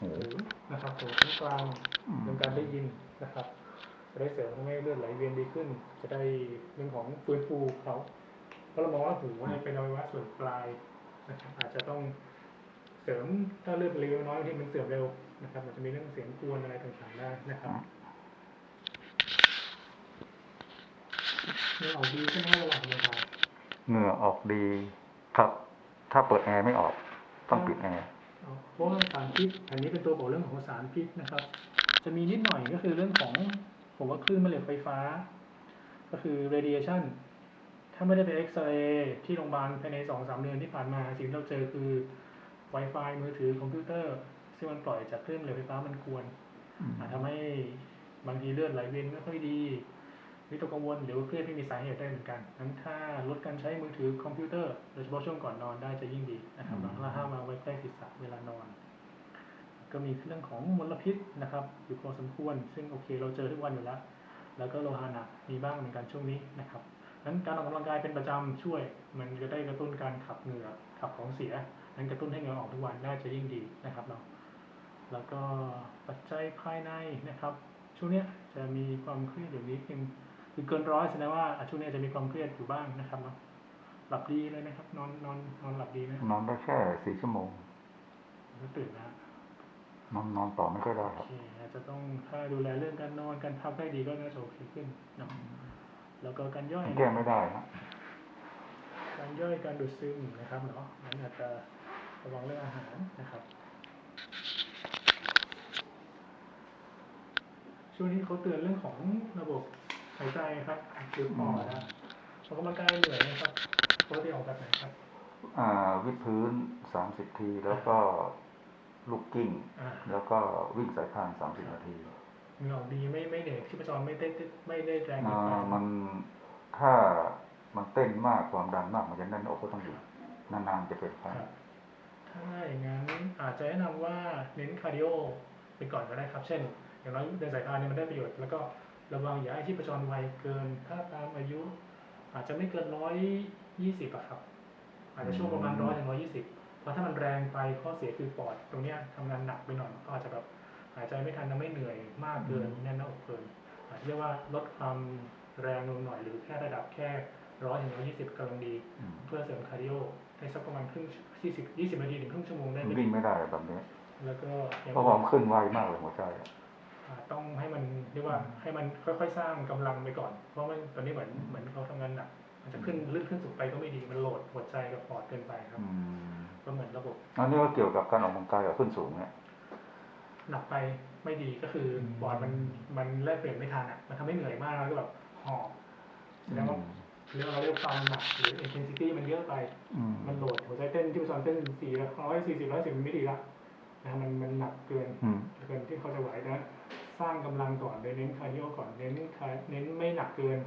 หูหูนะครับหูทั้งกลางอืมเรื่องการได้ยินนะครับจะได้เสริมให้เลือดไหลเวียนดีขึ้น จะได้เรื่องของฟื้นฟูเขาเพราะเรามองว่าหูเนี่ยเป็นอวัยวะส่วนปลายนะครับอาจจะต้องเสริมถ้าเลือดเร็วน้อยที่มันเสื่อมเร็วนะครับมันจะมีเรื่องเสียงกวนอะไรต่างๆได้นะครับนี่ออกดีใช่ไหมระหว่างเวลาเหงื่อออกดีครับ ถ้าเปิดแอร์ไม่ออก ต้องปิดแอร์ เอาเพราะว่าสารพิษอันนี้เป็นตัวบอกเรื่องของสารพิษนะครับ จะมีนิดหน่อยก็คือเรื่องของผมว่าคลื่นแม่เหล็กไฟฟ้า ก็คือ radiation ถ้าไม่ได้ไปเอ็กซเรย์ที่โรงพยาบาลภายในสองสามเดือนที่ผ่านมาสิ่งที่เราเจอคือ Wi-Fi มือถือคอมพิวเตอร์ซึ่งมันปล่อยจากคลื่นแม่เหล็กไฟฟ้ามันกวนอาจทำให้บางทีเลือดไหลเวียนไม่ค่อยดี วิตกกังวลหรือเครียดไม่มีสาเหตุได้เหมือนกันนั้นถ้าลดการใช้มือถือคอมพิวเตอร์โดยเฉพาะช่วงก่อนนอนได้จะยิ่งดีนะครับอืมแล้วห้ามเอาไว้ใกล้ศีรษะเวลานอน ก็มีเรื่องของมลพิษนะครับ อยู่พอสมควร ซึ่งโอเคเราเจอทุกวันอยู่แล้ว แล้วก็โลหะหนักมีบ้างเหมือนกันช่วงนี้นะครับนั้นการออกกำลังกายเป็นประจำช่วย มันจะได้กระตุ้นการขับเหงื่อขับของเสีย นั้นกระตุ้นให้เหงื่อออกทุกวันน่าจะยิ่งดีนะครับเราแล้วก็ปัจจัยภายในนะครับ ช่วงนี้จะมีความเครียดอยู่นิดนึง คือเกินร้อยแสดงว่าอะช่วงเนี้ยจะมีความเครียดอยู่บ้างนะครับเนาะหลับดีเลยนะครับ นอนนอนนอนหลับดีไหมนอนได้แค่สี่ชั่วโมงแล้วตื่นนะนอนนอนต่อไม่ค่อยได้คโอรับเคอาจจะต้องถ้าดูแลเรื่องการนอนการพักได้ดีก็น่าจะโอเคขึ้นเนาะแล้วก็การย่อยแก้ไม่ได้นะการย่อยการดูดซึมนะครับเนาะอันนี้อาจจะระวังเรื่องอาหารนะครับ ช่วงนี้เขาเตือนเรื่องของระบบ หายใจครับคือปอดนะออกกำลังกายเหนื่อยนะครับปกติออกแบบไหนครับ อ่าวิดพื้นสามสิบที แล้วก็ลูกกิ้งอ่าแล้วก็วิ่งสายพานสามสิบนาทีเหงื่อออกดีไม่ไม่เหนื่อยที่ประจรไม่ได้ไม่ได้แรงเกิอ่านไปมันถ้ามันเต้นมากความดันมากมันจะแน่นอกก็ต้องหยุดนานๆจะเป็นไข้ครับถ้าอย่างนั้นอาจจะแนะนำว่าเน้นคาร์ดิโอไปก่อนก็ได้ครับ เช่น อย่างน้อยเดินสายพานเนี่ยมันได้ประโยชน์แล้วก็ ระวังอย่าให้ที่ประจรไวเกิน ถ้าตามอายุ อาจจะไม่เกินร้อยยี่สิบอะครับ อาจจะช่วงประมาณร้อยถึงร้อยยี่สิบเพราะถ้ามันแรงไปข้อเสียคือปอดตรงเนี้ยทำงานหนักไปหน่อยก็อาจจะแบบหายใจไม่ทันทำให้เหนื่อยมากเกินแน่นหน้าอกเกินอาจจะเรียกว่าลดความแรงลงหน่อยหรือแค่ระดับแค่ร้อยถึงร้อยยี่สิบกำลังดีอืมเพื่อเสริมคาร์ดิโอในสักประมาณครึ่งยี่สิบยี่สิบนาทีถึงครึ่งชั่วโมงได้มันไม่วิ่งดีไม่ได้แบบนี้แล้วก็อย่างเพราะความนขึ้นไวมากเลยหัวใจอะอ่า ต้องให้มันเรียกว่าให้มันค่อยๆ สร้างกำลังไปก่อน เพราะมันตอนนี้เหมือนเหมือนเขาทำงานหนักมันจะขึ้นลื่นขึ้นสูงไปก็ไม่ดีมันโหลดหัวใจกับปอดเกินไปครับอืมก็เหมือนระบบอันนี้ก็เกี่ยวกับการออกกำลังกายกับขึ้นสูงเนี่ยหนักไปไม่ดีก็คืออมปอดมันมันแลกเปลี่ยนไม่ทันอะมันทำให้เหนื่อยมากแล้วก็แบบหอบแสดงว่าเรียกว่าเราเรียกว่าความหนักหรือ intensity มันเยอะไปอืมมันโหลดหัวใจเต้นที่ประจรเต้นสี่ร้อยสี่สิบร้อยสิบมันไม่ดีละ นะครับมันมันหนักเกินอืมเกินที่เขาจะไหวนะ สร้างกำลังก่อนโดยเน้นคาร์ดิโอก่อนเน้นคาเน้นไม่หนักเกิน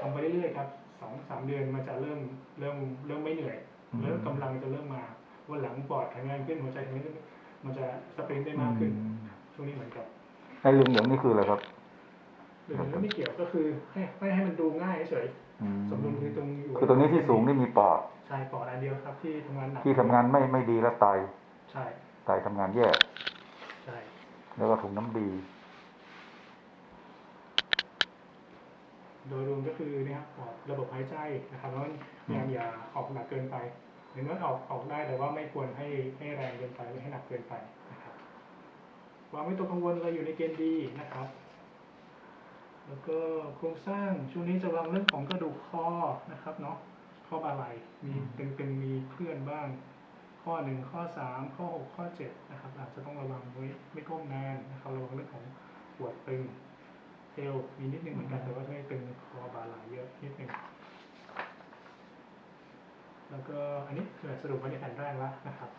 ทำไปเรื่อยๆครับสองสามเดือนมันจะเริ่มเริ่มเริ่มไม่เหนื่อยอืมเริ่มกำลังจะเริ่มมาวันหลังปอดแข็งแรงขึ้นหัวใจแข็งแรงขึ้นมันจะสปรินต์ได้มากขึ้นอืมช่วงนี้เหมือนกับไอ้เหลืองเหลืองๆนี่คืออะไรครับหรือมันไม่เกี่ยวก็คือให้ไม่ให้มันดูง่ายเฉยอืมสมดุลคือตรงอยู่คือตรงนี้ที่สูงนี่มีปอดใช่ปอดอันเดียวครับที่ทำงานหนักที่ทำงานไม่ไม่ดีแล้วไตใช่ ไตทำงานแย่ใช่แล้วก็ถุงน้ำดี โดยรวมก็คือเนี่ยครับปอดระบบหายใจนะครับแล้วพยายามอย่าออกหนักเกินไปหรือว่าออกออกได้แต่ว่าไม่ควรให้ให้แรงเกินไปไม่ให้หนักเกินไปนะครับวางไม่ตกกังวลเราอยู่ในเกณฑ์ดีนะครับ แล้วก็โครงสร้างช่วงนี้จะวางเรื่องของกระดูกคอนะครับเนาะข้อบ่าไหล่มีตึงๆมีเคลื่อนบ้าง ข้อหนึ่งข้อสามข้อหกข้อเจ็ดนะครับอาจจะต้องระวังไว้ไม่ก้มนานนะครับระวังเรื่องของปวดตึงเอวมีนิดนึงเหมือนกันแต่ว่าไม่ตึงคอบ่าไหลเยอะนิดนึงแล้วก็อันนี้คือสรุปไว้ในแผ่นแรกแล้วนะครับ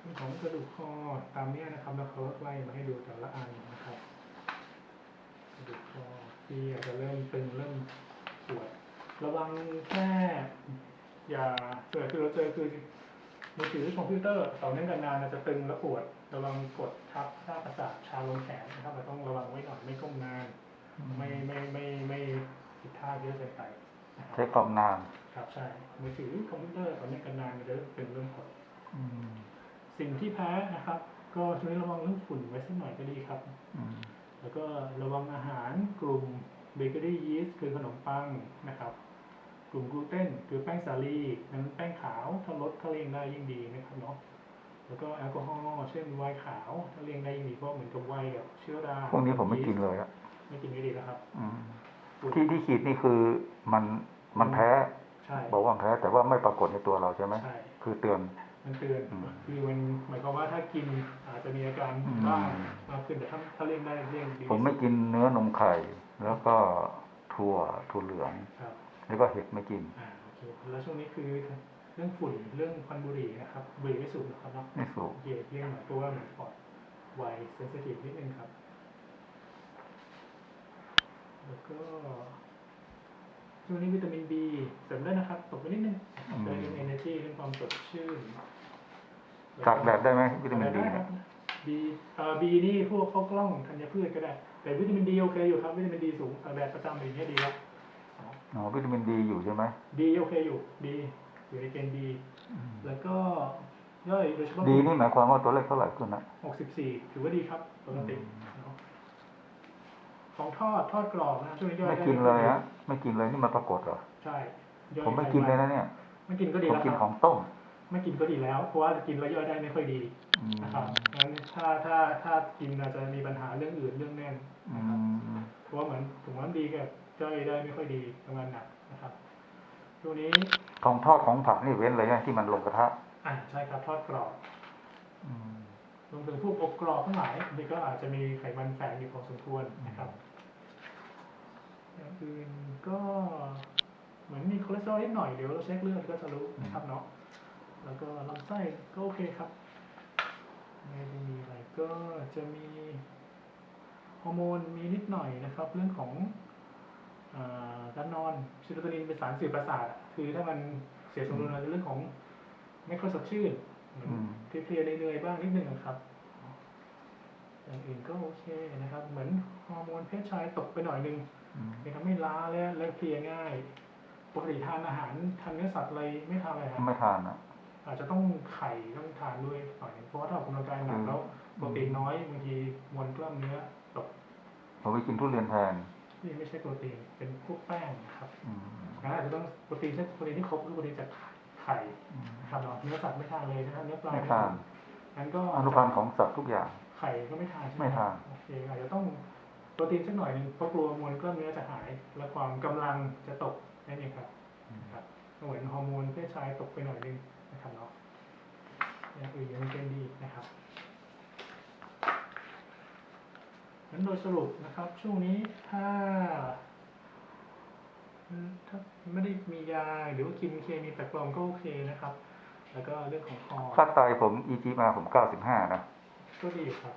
เรื่องของกระดูกคอตามนี้นะครับแล้วเขาไล่มาให้ดูแต่ละอันนะครับ กระดูกคอที่อาจจะเริ่มตึงเริ่ม ปวดระวังแค่อย่าส่วนใหญ่คือเราเจอคือมือถือคอมพิวเตอร์ต่อเนื่องกันนานอาจจะตึงและปวด ระวังกดทับท่าประสาทชาลงแขนนะครับเราต้องระวังไว้หน่อยไม่ก้มนาน ไม่ไม่ไม่ไม่ผิดท่าเยอะเกินไปนะครับใช้ความนานใครับใช่มือถือคอมพิวเตอร์ตอนนี้กันนานมันจะเป็นเรื่องผลอืมสิ่งที่แพ้นะครับ ก็ช่วงนี้ระวังเรื่องฝุ่นไว้สักหน่อยก็ดีครับอืมแล้วก็ระวังอาหารกลุ่ม เบเกอรี่ยีสต์คือขนมปังนะครับ กลุ่มกลูเตนคือแป้งสาลีนั้นแป้งขาวถ้าลดถ้าเลี่ยงได้ยิ่งดีนะครับเนาะแล้วก็แอลกอฮอล์เช่นไวน์ขาวถ้าเลี่ยงได้ยิ่งดีเพราะเหมือนกับไวน์กับเชื้อราพวกนี้ผมไม่กินเลยอะไม่กินไม่ดีแล้วครับอืมฝุ่นที่ที่ขีดนี่คือมันมันแพ้ใช่บอกว่ามันแพ้แต่ว่าไม่ปรากฏในตัวเราใช่ไหมใช่คือเตือนมันเตือนอืมคือมันหมายความว่าถ้ากินอาจจะมีอาการอืมบ้างมากขึ้นแต่ถ้าถ้าเลี่ยงได้เลี่ยงดีผมไม่กินเนื้อนมไข่ แล้วก็ถั่วถั่วเหลืองครับแล้วก็เห็ดไม่กินอ่าโอเคแล้วช่วงนี้คือเรื่องฝุ่นเรื่องควันบุหรี่นะครับบุหรี่ไม่สูบนะครับเนาะไม่สูบเย่เลี่ยงหน่อยเพราะว่าเหมือนปอดไวเซนซิทีฟนิดนึงครับ แล้วก็ช่วงนี้วิตามิน B เสริมได้นะครับตกไปนิดนึงอืมเรื่อง energy เรื่องความสดชื่นตากแดดได้ไหมวิตามินดีได้ครับ B เอ่อ B นี่พวกข้าวกล้องธัญพืชก็ได้ แต่วิตามินดีโอเคอยู่ครับวิตามินดีสูงตากแดดประจำอย่างเงี้ยดีแล้วอ๋ออ๋อวิตามินดีอยู่ใช่ไหมดีโอเคอยู่ดีอยู่ในเกณฑ์ดีแล้วก็ย่อยโดยเฉพาะดีนี่หมายความว่าตัวเลขเท่าไหร่ขึ้นนะ64ถือว่าดีครับปกติอืมเนาะของทอดทอดกรอบนะช่วงนี้ย่อยไม่ได้กินเลยฮะไม่กินเลยนี่มันปรากฏเหรอใช่ย่อยผมไม่กินเลยนะเนี่ยไม่กินก็ดีผมแล้วกินคขรัอบงต้ม ไม่กินก็ดีแล้ว เพราะว่ากินแล้วย่อยได้ไม่ค่อยดีอืมนะครับงั้นถ้าถ้าถ้ากินอาจจะมีปัญหาเรื่องอื่นเรื่องแน่นอืนะครับมเพราะว่าเหมือนถุงน้ำดีกับย่อยได้ไม่ค่อยดีทำงานหนักนะครับช่วงนี้ของทอดของผักนี่เว้นเลยนะที่มันลงกระทะอ่าใช่ครับทอดกรอบอืมรวมถึงพวกอบกรอบทั้งหลายนี่ก็อาจจะมีไขมันแฝงอยู่พอสมควรนะครับอย่างอื่นก็เหมือนมีคอเลสเตอรอลนิดหน่อยเดี๋ยวเราเช็คเลือดก็จะรู้นะครับเนาะ แล้วก็ลำไส้ก็โอเคครับไม่ได้มีอะไรก็จะมีฮอร์โมนมีนิดหน่อยนะครับ เรื่องของอาการนอนซิโรโทนินเป็นสารสื่อประสาทอะคือถ้ามันเสียสมดุลในเรื่องของไม่ค่อยสดชื่นเหมือนอืมเพลียๆเหนื่อยๆบ้างนิดนึงอะครับอย่างอื่นก็โอเคนะครับ เหมือนฮอร์โมนเพศชายตกไปหน่อยนึงอืมเลยทำให้ล้าและและเพลียง่ายปกติทานอาหารทานเนื้อสัตว์อะไรไม่ทานอะไรครับไม่ทานนะ อาจจะต้องไข่ต้องทานด้วยหน่อยนึงเพราะว่าถ้าออกกำลังกายหนักอืมแล้วโปรตีนน้อยบางทีมวลกล้ามเนื้อตกผมไปกินทุเรียนแทนนี่ไม่ใช่โปรตีนเป็นพวกแป้งนะครับอืมงั้นอาจจะต้องโปรตีนใช่โปรตีนที่ครบคือโปรตีนจากไข่อืมนะครับเนาะเนื้อสัตว์ไม่ทานเลยนะครับเนื้อปลาไม่ทานงั้นก็อนุพันธ์ของสัตว์ทุกอย่าง ไข่ก็ไม่ทานใช่ไหมไม่ทานโอเคอาจจะต้องโปรตีนสักหน่อยหนึงเพราะกลัวมวลกล้ามเนื้อจะหายและความกำลังจะตกนั่นเองครับครับก็เหมือนฮอร์โมนเพศชายตกไปหน่อยนึง นะครับเนาะอย่างอื่นยังเป็นดีนะครับนั้นโดยสรุปนะครับ ช่วงนี้ถ้าอืมถ้าไม่ได้มียาหรือว่ากินเคมีแปลกปลอมก็โอเคนะครับ แล้วก็เรื่องของคอค่าไตผม EG มาผมเก้าสิบห้านะ ก็ดีอยู่ครับ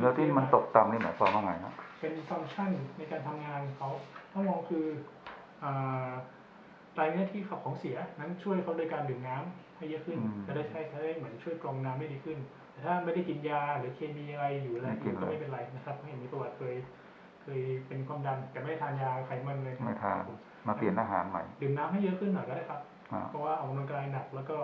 แล้วที่มันตกต่ำนี่หมายความว่าไงนะเป็นฟังก์ชันในการทำงานของเขาถ้ามองคืออ่า ไตรเนื้อที่ขับของเสียนั้นช่วยเขาโดยการดื่มน้ำให้เยอะขึ้น จะได้ใช้ใช้ได้เหมือนช่วยกรองน้ำได้ดีขึ้น แต่ถ้าไม่ได้กินยาหรือเคมีอะไรอยู่แล้วอยู่ก็ไม่เป็นไรนะครับเพราะเห็นมีประวัติเคยเคยเป็นความดันแต่ไม่ได้ทานยาไขมันเลยไม่ทานมาเปลี่ยนอาหารใหม่ดื่มน้ำให้เยอะขึ้นหน่อยก็ได้ครับอ่าเพราะว่าออกกำลังกายหนักแล้วก็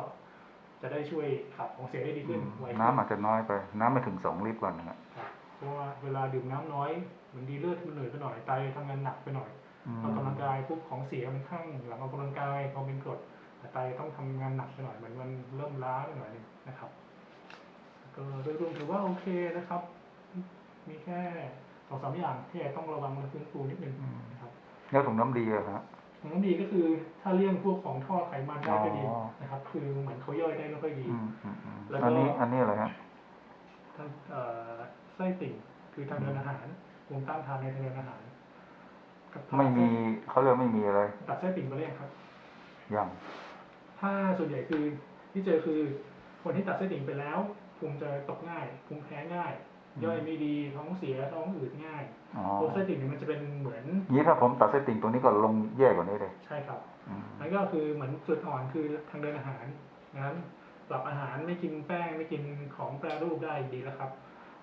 จะได้ช่วยขับของเสียได้ดีขึ้นไวขึ้นน้ำอาจจะน้อยไป น้ำไม่ถึงสองลิตรวันหนึงอะครับเพราะว่าเวลาดื่มน้ำน้อยเหมือนดีเลือดมันเหนื่อยไปหน่อยไตทำงานหนักไปหน่อย อืมออกกำลังกายปุ๊บของเสียมันข้างหลังออกกำลังกายพอเป็นกรดแต่ไตต้องทำงานหนักไปหน่อยเหมือนมันเริ่มล้าไปหน่อยหนึงนะครับ ก็โดยรวมถือว่าโอเคนะครับ มีแค่สองสามอย่างที่ต้องระวังและฟื้นฟูนิดนึงนะครับแล้วถุงน้ำดีอะครับของน้ำดีก็คือถ้าเลี่ยงพวกของทอดไขมันได้ก็ดีอ๋อนะครับ คือเหมือนเขาย่อยได้ไม่ค่อยดีอืมอืมอืมแล้วก็อันนี้อันนี้อะไรฮะทางเอ่อไส้ติ่งคือทางเดินอาหารภูมิต้านทานในทางเดินอาหารกับ ไม่มีเขาเรียกไม่มีอะไร ตัดไส้ติ่งไปเลยงครับอย่างถ้าส่วนใหญ่คือที่เจอคือคนที่ตัดไส้ติ่งไปแล้วภูมิจะตกง่ายภูมิแพ้ง่าย ย่อยไม่ดีท้องเสียท้องอืดง่ายอ๋อตัวไส้ติ่งเนี่ยมันจะเป็นเหมือนนี้ถ้าผมตัดไส้ติ่งตรงนี้ก็ลงแย่กว่านี้เลยใช่ครับอืมนั่นก็คือเหมือนจุดอ่อนคือทางเดินอาหารนั้นปรับอาหารไม่กินแป้งไม่กินของแปรรูปได้ดีแล้วครับ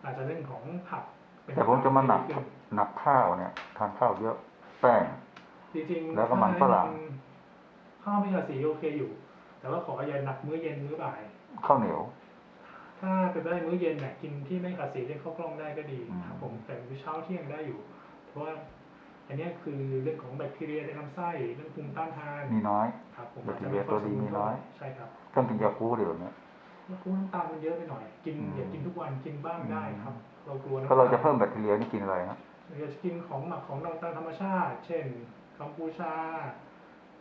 อาจจะเรื่องของผักเป็นแต่ผมจะมาหนักขึ้นหนักข้าวเนี่ยทานข้าวเยอะ แป้ง จริงๆแล้วก็มันฝรั่งถ้าข้าวไม่ขาดสีโอเคอยู่ แต่ว่าขออย่าหนักมื้อเย็นมื้อบ่าย ข้าวเหนียว ถ้าเป็นไปได้มื้อเย็นเนี่ยกินที่ไม่ขาดสีเช่นข้าวกล้องได้ก็ดีอืม ครับผมแต่มื้อเช้าเที่ยงได้อยู่ เพราะว่าอันเนี้ยคือเรื่องของแบคทีเรียในลำไส้เรื่องภูมิต้านทานมีน้อย ครับผมแบคทีเรียตัวดีมีน้อย ใช่ครับ ต้องกินยาคูเดี๋ยวนี้แล้วคูน้ำตาลมันเยอะไปหน่อย กินอืม อย่ากินทุกวันกินบ้างอืมได้ครับ เรากลัวน้ำถ้าเราจะตลเพิ่มแบคทีเรียนี่กินอะไรฮะ เราจะกินของหมักของน้ำตาลธรรมชาติ เช่นกัมพูชา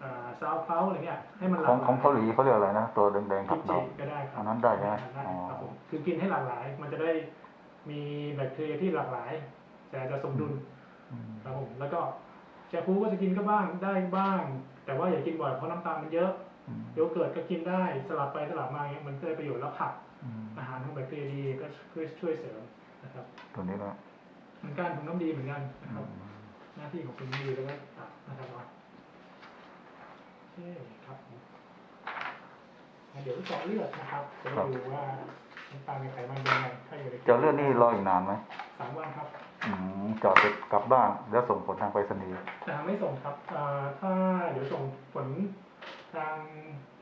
อ่าซาวเพาอะไรเงี้ยให้มันหขลาอกงหลายของเกาหลีเขาเรียกอะไรนะ ตัวแดงๆกิผัมกดจิองก็ได้ครับอันนั้นได้ใช่ไหมได้อ๋อครับผมคือกินให้หลากหลาย มันจะได้มีแบคทีเรียที่หลากหลาย แต่จะสมดุลอืมครับผมแล้วก็แชมพูก็จะกินก็บ้างได้บ้าง แต่ว่าอย่ากินบ่อยเพราะน้ำตาลมันเยอะอืมโยเกิร์ตก็กินได้สลับไปสลับมาเงี้ยมันก็ได้ประโยชน์แล้วผักอืมอาหารของแบคทีเรียดีก็ช่วยช่วยเสริมนะครับตัวนี้นะ เหมือนกันถุงน้ำดีเหมือนกันนะอืครับมหน้าที่ของถุงน้ำดีแล้วก็ตัดนะครับเนาะโอเคครับผมงั้นเดี๋ยวเจาะเลือดนะครับจะได้ดูว่าน้ำตาลในไขมันเป็นยังไงถ้าอยู่ในเจาะเลือดนี่รออีกนานไหมสามวันครับอืมเจาะเสร็จกลับบ้านแล้วส่งผลทางไปรษณีย์แต่ไม่ส่งครับอ่าถ้าเดี๋ยวส่งผลทาง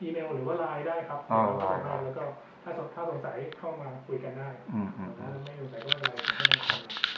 อีเมลหรือว่าไลน์ได้ครับอ๋อเดี๋ยวไลน์เราแล้วก็ถ้าสงถ้าสงสัยเข้ามาคุยกันได้อืมอืมอืถ้ามไม่สงสัยก็ไม่เป็นไรผมให้มันทำ